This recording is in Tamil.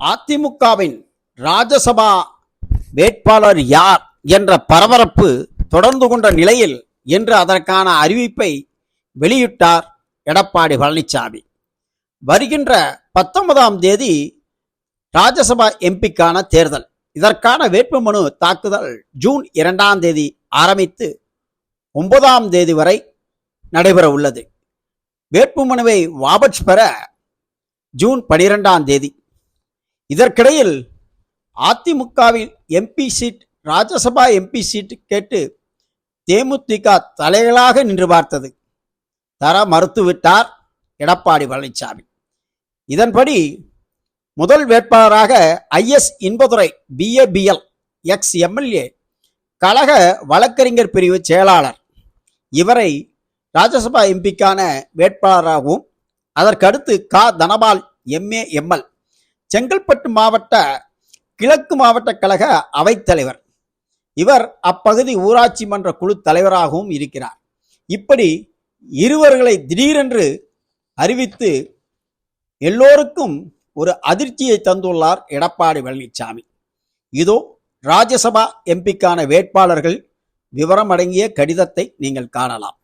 அதிமுகவின் ராஜ்யசபா வேட்பாளர் யார் என்ற பரபரப்பு தொடர்ந்து கொண்ட நிலையில் இன்று அதற்கான அறிவிப்பை வெளியிட்டார் எடப்பாடி பழனிசாமி வருகின்ற பத்தொன்பதாம் தேதி ராஜ்யசபா எம்பிக்கான தேர்தல். இதற்கான வேட்புமனு தாக்குதல் ஜூன் இரண்டாம் தேதி ஆரம்பித்து ஒன்பதாம் தேதி வரை நடைபெற உள்ளது. வேட்புமனுவை வாபஸ் பெற ஜூன் பனிரெண்டாம் தேதி இதற்கிடையில் அதிமுகவில் MP seat Rajya Sabha MP seat கேட்டு தேமுதிக தலைகளாக நின்று பார்த்தது. தர மறுத்துவிட்டார் எடப்பாடி பழனிசாமி இதன்படி முதல் வேட்பாளராக IS Inbadurai BABL ex MLA கழக வழக்கறிஞர் பிரிவு செயலாளர். இவரை ராஜ்யசபா எம்பிக்கான வேட்பாளராகவும் அதற்கடுத்து கா தனபால் எம்ஏ எம்எல் செங்கல்பட்டு மாவட்ட கிழக்கு மாவட்ட கழக அவைத்தலைவர் இவர் அப்பகுதி ஊராட்சி மன்ற குழு தலைவராகவும் இருக்கிறார். இப்படி இருவர்களை திடீரென்று அறிவித்து எல்லோருக்கும் ஒரு அதிர்ச்சியை தந்துள்ளார் எடப்பாடி பழனிசாமி இதோ ராஜ்யசபா எம்பிக்கான வேட்பாளர்கள் விவரம் அடங்கிய கடிதத்தை நீங்கள் காணலாம்.